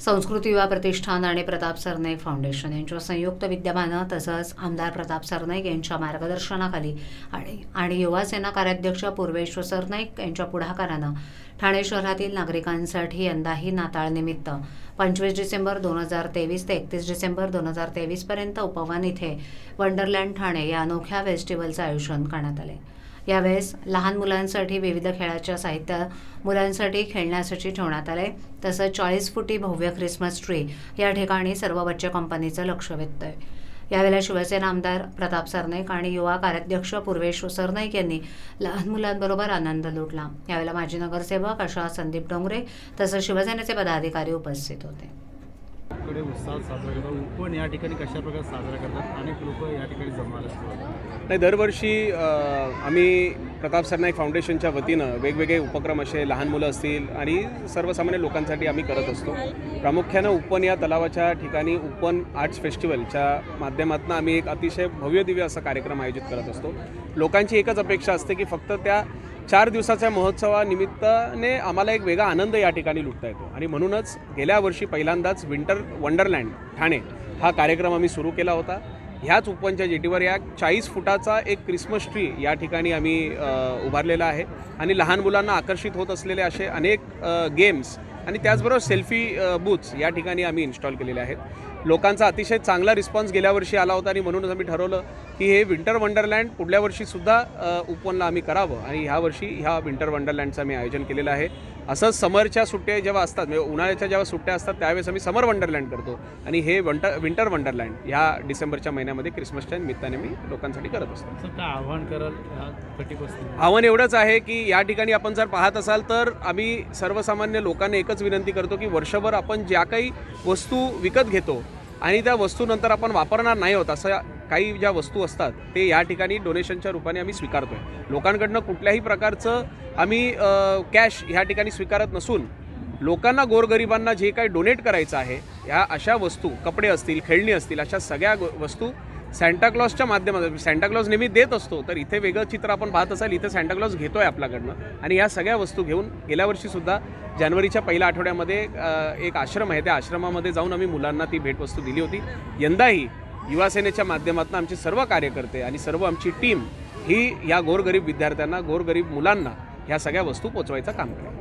संस्कृती युवा प्रतिष्ठान आणि प्रताप सरनाईक फाउंडेशन यांच्या संयुक्त विद्यमानं तसंच आमदार प्रताप सरनाईक यांच्या मार्गदर्शनाखाली आणि आणि युवासेना कार्याध्यक्ष पूर्वेश्वर सरनाईक यांच्या पुढाकारानं ठाणे शहरातील नागरिकांसाठी यंदाही नाताळनिमित्त पंचवीस डिसेंबर दोन हजार तेवीस ते एकतीस डिसेंबर दोन हजार तेवीसपर्यंत उपवन इथे वंडरलँड ठाणे या अनोख्या फेस्टिवलचं आयोजन करण्यात आले. यावेळेस लहान मुलांसाठी विविध खेळाच्या साहित्य मुलांसाठी खेळण्यासाठी ठेवण्यात आले. तसंच चाळीस फुटी भव्य ख्रिसमस ट्री या ठिकाणी सर्व बच्चे कंपनीचं लक्ष वेधतंय. यावेळेला शिवसेना आमदार प्रताप सरनाईक आणि युवा कार्याध्यक्ष पूर्वेश सरनाईक यांनी लहान मुलांबरोबर आनंद लुटला. यावेळेला माजी नगरसेवक अशा संदीप डोंगरे तसंच शिवसेनेचे पदाधिकारी उपस्थित होते. कडे उत्साह साजरा करतात. पण या ठिकाणी कशा प्रकारे साजरा करतात? अनेक लोक या ठिकाणी जमायला नाही दरवर्षी आम्ही प्रताप सरनाईक फाउंडेशनच्या वतीनं वेगवेगळे उपक्रम असे लहान मुलं असतील आणि सर्वसामान्य लोकांसाठी आम्ही करत असतो. प्रामुख्यानं उपन या तलावाच्या ठिकाणी उपन आर्ट्स फेस्टिवलच्या माध्यमातून आम्ही एक अतिशय भव्य दिव्य असा कार्यक्रम आयोजित करत असतो. लोकांची एकच अपेक्षा असते की फक्त त्या चार दिवसाच्या महोत्सवानिमित्ताने आम्हाला एक वेगळा आनंद या ठिकाणी लुटता येतो. आणि म्हणूनच गेल्या वर्षी पहिल्यांदाच विंटर वंडरलँड ठाणे हा कार्यक्रम आम्ही सुरू केला होता. ह्याच उपवनच्या जेटीवर या चाळीस फुटाचा एक क्रिसमस ट्री या ठिकाणी आम्ही उभारलेला आहे. आणि लहान मुलांना आकर्षित होत असलेले असे अनेक गेम्स आणि त्याचबरोबर सेल्फी बूथ्स या ठिकाणी आम्ही इन्स्टॉल केलेले आहेत. लोकांचा अतिशय चांगला रिस्पॉन्स गेल्या वर्षी आला होता आणि म्हणूनच आम्ही ठरवलं की हे विंटर वंडरलँड पुढल्या वर्षीसुद्धा उपवनला आम्ही करावं. आणि ह्या वर्षी ह्या विंटर वंडरलँडचं आम्ही आयोजन केलेलं आहे. असंच समरच्या सुट्ट्या जेव्हा असतात म्हणजे उन्हाळ्याच्या जेव्हा सुट्ट्या असतात त्यावेळेस आम्ही समर वंडरलँड करतो. आणि हे वंटर विंटर वंडरलँड ह्या डिसेंबरच्या महिन्यामध्ये क्रिसमसच्या निमित्ताने मी लोकांसाठी करत असतो. असं आव्हान कराल कटिबस्ती आव्हान एवढंच आहे की या ठिकाणी आपण जर पाहत असाल तर आम्ही सर्वसामान्य लोकांना एकच विनंती करतो की वर्षभर आपण ज्या काही वस्तू विकत घेतो आणि त्या वस्तूनंतर आपण वापरणार नाही होत असं काही ज्या वस्तू असतात ते या ठिकाणी डोनेशनच्या रूपाने आम्ही स्वीकारतोय. लोकांकडनं कुठल्याही प्रकारचं आम्ही कॅश ह्या ठिकाणी स्वीकारत नसून लोकांना गोरगरिबांना जे काही डोनेट करायचं आहे ह्या अशा वस्तू कपडे असतील खेळणी असतील अशा सगळ्या वस्तू सँटाक्लॉजच्या माध्यमातून म्हणजे सँटाक्लॉज नेहमी देत असतो तर इथे वेगळं चित्र आपण पाहत असाल इथे सँटाक्लॉज घेतो आहे आपल्याकडनं. आणि या सगळ्या वस्तू घेऊन गेल्या वर्षीसुद्धा जानेवारीच्या पहिल्या आठवड्यामध्ये एक आश्रम आहे त्या आश्रमामध्ये जाऊन आम्ही मुलांना ती भेटवस्तू दिली होती. यंदाही युवासेनेच्या माध्यमातून आमचे सर्व कार्यकर्ते आणि सर्व आमची टीम ही या गोरगरीब विद्यार्थ्यांना गोरगरीब मुलांना ह्या सगळ्या वस्तू पोचवायचं काम करेल